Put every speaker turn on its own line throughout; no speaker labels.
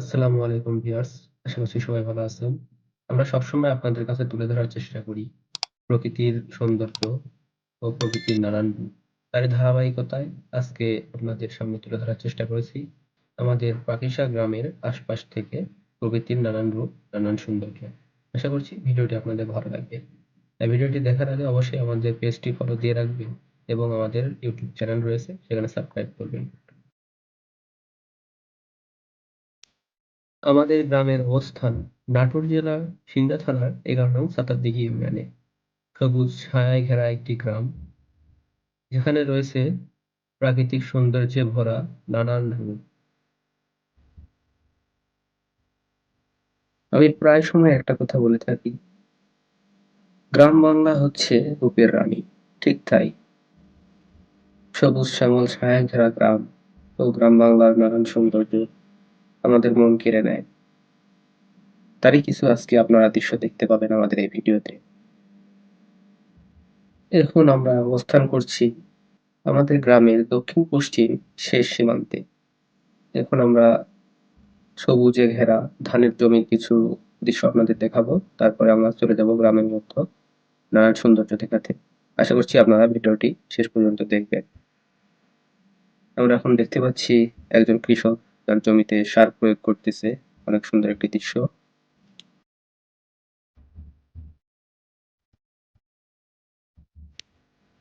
আসসালামু আলাইকুম ভিউয়ার্স, আশা করছি সবাই ভালো আছেন। আমরা সবসময় আপনাদের কাছে তুলে ধরার চেষ্টা করি প্রকৃতির সৌন্দর্য ও প্রকৃতির নানান তার ধারাবাহিকতায়। আজকে আপনাদের সামনে তুলে ধরার চেষ্টা করেছি আমাদের পাকিসা গ্রামের আশপাশ থেকে প্রকৃতির নানান রূপ, নানান সৌন্দর্য। আশা করছি ভিডিওটি আপনাদের ভালো লাগবে। তাই ভিডিওটি দেখার আগে অবশ্যই আমাদের পেজটি ফলো দিয়ে রাখবেন এবং আমাদের ইউটিউব চ্যানেল রয়েছে, সেখানে সাবস্ক্রাইব করবেন। আমাদের গ্রামের অবস্থান নাটোর জেলার সিংড়া থানার এগারো নং সাতারদিঘি ইউনিয়নে সবুজ ছায়ায় ঘেরা একটি গ্রাম, যেখানে রয়েছে প্রাকৃতিক সৌন্দর্যে ভরা নানান রূপ আমি প্রায় সময় একটা কথা বলে থাকি। গ্রাম বাংলা হচ্ছে রূপের রানী, ঠিক তাই। সবুজ শ্যামল ছায়া ঘেরা গ্রাম ও গ্রাম বাংলার নানান সৌন্দর্য আমাদের মন কেড়ে নেয়। তারই কিছু আজকে আপনারা দৃশ্য দেখতে পাবেন আমাদের এই ভিডিওতে। এখন আমরা অবস্থান করছি আমাদের গ্রামের দক্ষিণ পশ্চিম শেষ সীমান্তে। এখন আমরা সবুজে ঘেরা ধানের জমির কিছু দৃশ্য আপনাদের দেখাবো। তারপরে আমরা চলে যাব গ্রামের মধ্যে নানান সৌন্দর্য দেখাতে। আশা করছি আপনারা ভিডিওটি শেষ পর্যন্ত দেখবেন। আমরা এখন দেখতে পাচ্ছি একজন কৃষক। তার জমিতে সার প্রয়োগ করতেছে। অনেক সুন্দর একটি দৃশ্য।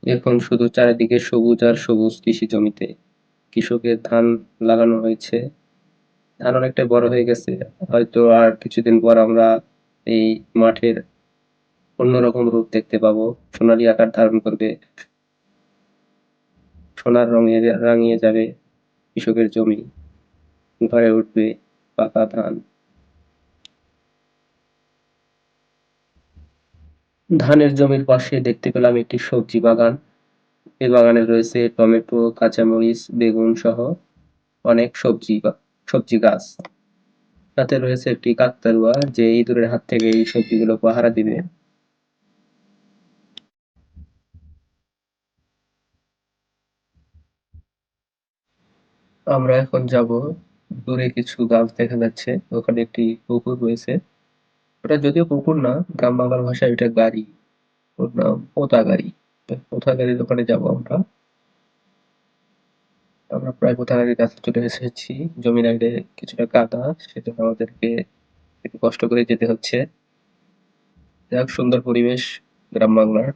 এখন শুধু চারিদিকে সবুজ আর সবুজ কৃষি জমিতে। কৃষকের ধান লাগানো হয়েছে। ধান অনেকটা বড় হয়ে গেছে। হয়তো আর কিছুদিন পর আমরা এই মাঠের অন্যরকম রূপ দেখতে পাবো। সোনালী আকার ধারণ করবে। সোনার রঙে রাঙিয়ে যাবে কৃষকের জমি। ঘরে উঠবে পাকা ধান। ধানের জমির পাশে দেখতে পেলাম একটি সবজি বাগান। এই বাগানে রয়েছে টমেটো, কাঁচামরিচ, বেগুন সহ অনেক সবজি সবজি গাছ। তাতে রয়েছে একটি কাকতারুয়া যে ইঁদুরের হাত থেকে এই সবজিগুলো পাহারা দিবে। আমরা এখন যাব দূরে কিছু গাছ দেখা যাচ্ছে, ওখানে একটি পুকুর রয়েছে। ওটা যদিও পুকুর না, গ্রাম বাংলার ভাষায় ওটা গাড়ি। ওর নাম পোতা গাড়ি পোতা গাড়ির ওখানে যাব আমরা। আমরা প্রায় পোতা গাড়ির কাছে চলে এসেছি। জমির আগে কিছুটা কাদা, সেজন্য আমাদেরকে একটু কষ্ট করে যেতে হচ্ছে। যাক, সুন্দর পরিবেশ গ্রাম বাংলার।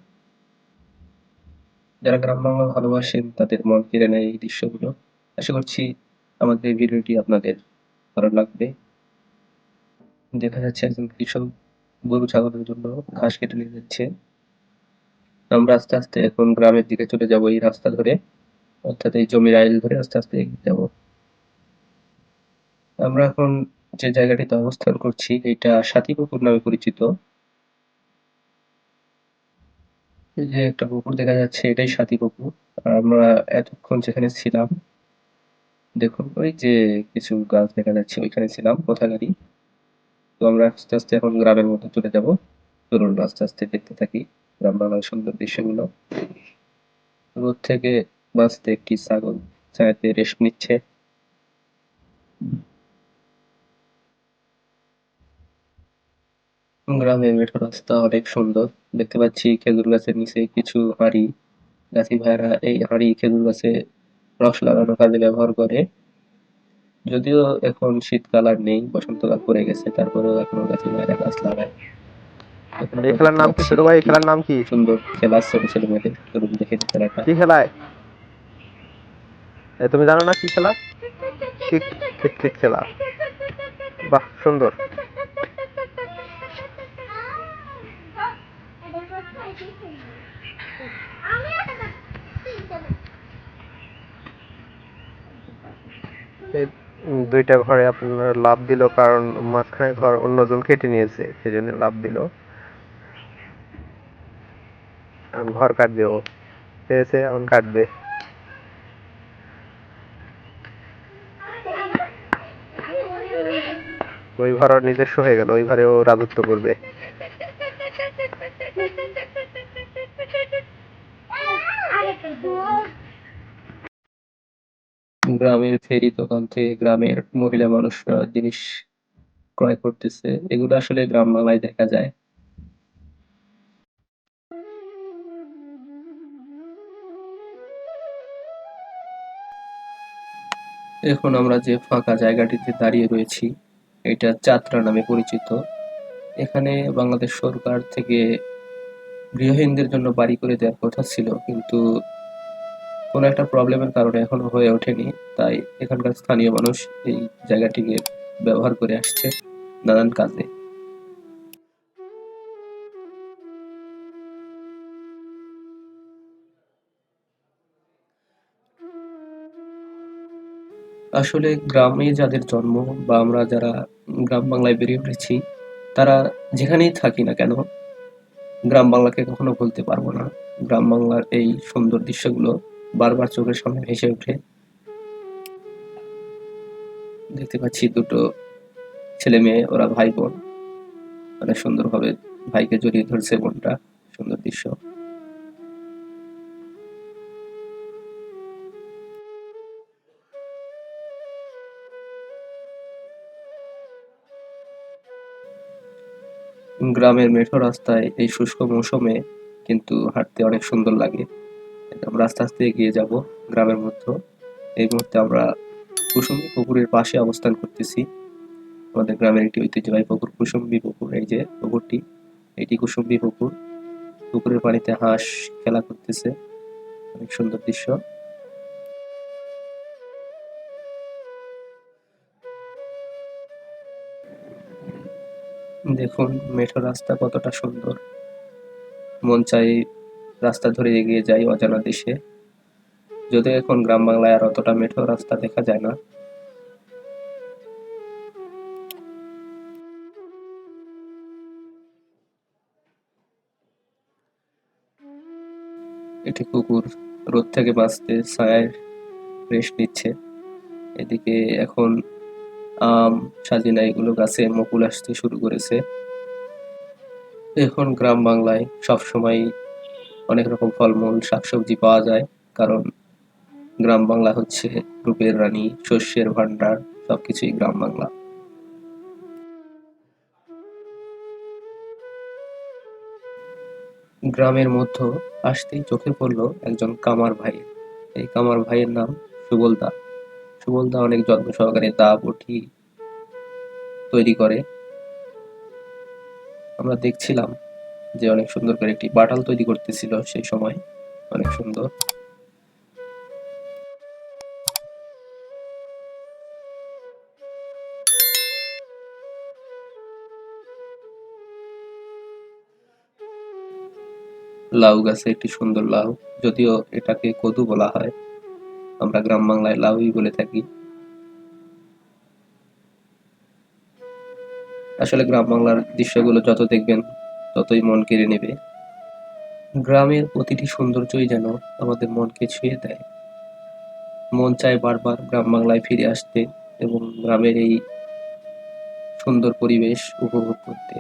যারা গ্রাম বাংলা ভালোবাসেন, তাদের মন কেড়ে নেয় এই দৃশ্যগুলো। আশা করছি আমাদের এই ভিডিওটি আপনাদের ভালো লাগবে। দেখা যাচ্ছে একজন কৃষক গরু ছাগলের জন্য ঘাস কেটে নিয়ে যাচ্ছে। আমরা আস্তে আস্তে এখন গ্রামের দিকে চলে যাব এই রাস্তা ধরে। অর্থাৎ এই জমির আইল ধরে আস্তে আস্তে এগিয়ে যাব। আমরা এখন যে জায়গাটিতে অবস্থান করছি, এটা সাথীপুকুর নামে পরিচিত। যে একটা পুকুর দেখা যাচ্ছে, এটাই সাথী পুকুর আর আমরা এতক্ষণ যেখানে ছিলাম দেখুন, ওই যে কিছু গাছ দেখা যাচ্ছে, ওইখানে ছিলাম কোথাগারি তো আমরা আস্তে আস্তে এখন গ্রামের মধ্যে চলে যাব। চলুন আস্তে আস্তে দেখতে থাকি, গ্রাম বাংলার সুন্দর দৃশ্যগুলো। রোদ থেকে বাঁচতে একটি ছাগল ছায়াতে রেস্ট নিচ্ছে। গ্রামে মেঠো রাস্তা অনেক সুন্দর। দেখতে পাচ্ছি খেজুর গাছের নিচে কিছু হাঁড়ি। গাছি ভাইরা এই হাঁড়ি খেজুর গাছে রস লাগানোর কাজে ব্যবহার করে। যদিও এখন শীতকাল আর নেই বসন্তকাল পড়ে গেছে তারপরেও এখনও গাছি ভাইরা গাছ লাগায়।
এই খেলার নাম কি? ছোট ভাই এই খেলার নাম কি?
সুন্দর খেলা ছোট ছেলে মেয়েদের চলুন দেখে খেলাটা
কি খেলায় তুমি জানো না কি খেলা? ঠিক ঠিক ঠিক খেলা। বাহ সুন্দর। দুইটা ঘরে আপনার লাভ দিল কারণ মাঝখানে ঘর অন্যজন কেটে নিয়েছে, সেজন্য লাভ দিল। ঘর কাটবে ও। পেয়েছে এখন কাটবে। ওই ঘর নিজস্ব হয়ে গেল, ওই ঘরে ও রাজত্ব করবে।
গ্রামের ফেরি দোকান থেকে গ্রামের মহিলা মানুষরা জিনিস ক্রয় করতেছে। এগুলো আসলে গ্রাম বাংলায় দেখা যায়। এখন আমরা যে ফাঁকা জায়গাটিতে দাঁড়িয়ে রয়েছি, এটা যাত্রা নামে পরিচিত। এখানে বাংলাদেশ সরকার থেকে গৃহহীনদের জন্য বাড়ি করে দেওয়ার কথা ছিল, কিন্তু কোনো একটা প্রবলেমের কারণে এখনও হয়ে ওঠেনি। তাই এখানকার স্থানীয় মানুষ এই জায়গাটিকে ব্যবহার করে আসছে নানান কাজে। আসলে গ্রামে যাদের জন্ম বা আমরা যারা গ্রাম বাংলায় বেরিয়ে উঠেছি, তারা যেখানেই থাকি না কেন, গ্রাম বাংলাকে কখনো ভুলতে পারব না। গ্রাম বাংলার এই সুন্দর দৃশ্যগুলো বারবার চোখের সামনে ভেসে ওঠে। দেখতে পাচ্ছি দুটো ছেলে মেয়ে, ওরা ভাই বোন। অনেক সুন্দরভাবে ভাইকে জড়িয়ে ধরছে বোনটা, সুন্দর দৃশ্য। গ্রামের মেঠো রাস্তায় এই শুষ্ক মৌসুমে কিন্তু হাঁটতে অনেক সুন্দর লাগে। আমরা আস্তে আস্তে এগিয়ে যাব গ্রামের মধ্যে। এই মুহূর্তে আমরা কুসুম্বি পুকুরের পাশে অবস্থান করতেছি। আমাদের গ্রামের একটি ঐতিহ্যবাহী পুকুর, কুসুম্বি পুকুর। এই যে পুকুরটি, এটি কুসুম্বি পুকুর। পুকুরের পানিতে হাঁস খেলা করতেছে। অনেক সুন্দর দৃশ্য। দেখুন, মেঠো রাস্তা কতটা সুন্দর। মন চাই রাস্তা ধরে এগিয়ে যাই অজানা দেশে। যদিও এখন গ্রাম বাংলায় আর অতটা মেঠো রাস্তা দেখা যায় না। এটি কুকুর রোদ থেকে বাঁচতে ছায়ায় রেস্ট নিচ্ছে। এদিকে এখন আম, সাজিনা এগুলো গাছে মুকুল আসতে শুরু করেছে। এখন গ্রাম বাংলায় সবসময় অনেক রকম ফলমূল, শাকসবজি পাওয়া যায়। কারণ গ্রাম বাংলা হচ্ছে রূপের রানী, শস্যের ভান্ডার সবকিছুই গ্রাম বাংলা। গ্রামের মধ্য আসতেই চোখে পড়ল একজন কামার ভাই। এই কামার ভাইয়ের নাম সুবলদা। সুবলদা অনেক যত্ন সহকারে দা বটি তৈরি করে। আমরা দেখছিলাম যে অনেক সুন্দর করে একটি বাটাল তৈরি করতেছিল সেই সময়। অনেক সুন্দর। লাউ গাছে একটি সুন্দর লাউ, যদিও এটাকে কদু বলা হয়। আমরা গ্রাম বাংলায় লাউই বলে থাকি। আসলে গ্রাম বাংলার দৃশ্যগুলো যত দেখবেন ততই মন কেড়ে নেবে। গ্রামের প্রতিটি সৌন্দর্যই যেন আমাদের মনকে ছুঁয়ে দেয়। মন চায় বারবার গ্রাম বাংলায় ফিরে আসতে এবং গ্রামের এই সুন্দর পরিবেশ উপভোগ করতে।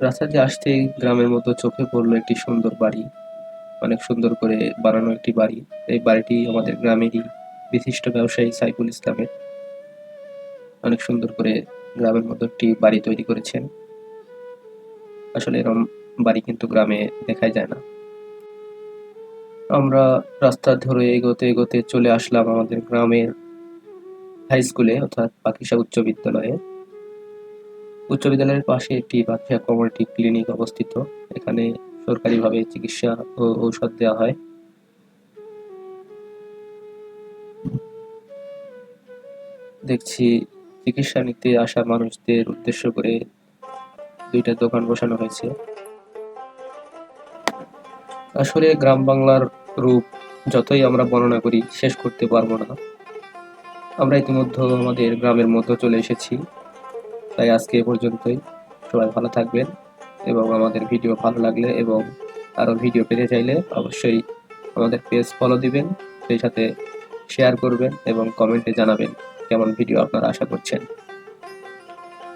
রাস্তা আসতে গ্রামের মতো চোখে পড়ল একটি সুন্দর বাড়ি। অনেক সুন্দর করে বানানো একটি বাড়ি। এই বাড়িটি আমাদের গ্রামেরই বিশিষ্ট ব্যবসায়ী সাইফুল ইসলামের। অনেক সুন্দর করে গ্রামের মতো একটি বাড়ি তৈরি করেছেন। আসলে এরকম বাড়ি কিন্তু গ্রামে দেখাই যায় না। আমরা রাস্তা ধরে এগোতে এগোতে চলে আসলাম আমাদের গ্রামের হাই স্কুলে অর্থাৎ পাকিসা উচ্চ বিদ্যালয়ে। উচ্চ বিদ্যালয়ের পাশে একটি বাচ্চা কমিউনিটি ক্লিনিক অবস্থিত। এখানে সরকারিভাবে চিকিৎসা ও ঔষধ দেওয়া হয়। দেখছি চিকিৎসা নিতে আসা মানুষদের উদ্দেশ্য করে দুইটা দোকান বসানো হয়েছে। আসলে গ্রাম বাংলার রূপ যতই আমরা বর্ণনা করি, শেষ করতে পারব না। আমরা ইতিমধ্যে আমাদের গ্রামের মধ্যে চলে এসেছি। তাই আজকে এ পর্যন্তই। সবাই ভালো থাকবেন এবং আমাদের ভিডিও ভালো লাগলে এবং আরও ভিডিও পেতে চাইলে অবশ্যই আমাদের পেজ ফলো দিবেন, সেই সাথে শেয়ার করবেন এবং কমেন্টে জানাবেন। কেমন ভিডিও আপনারা আশা করছেন?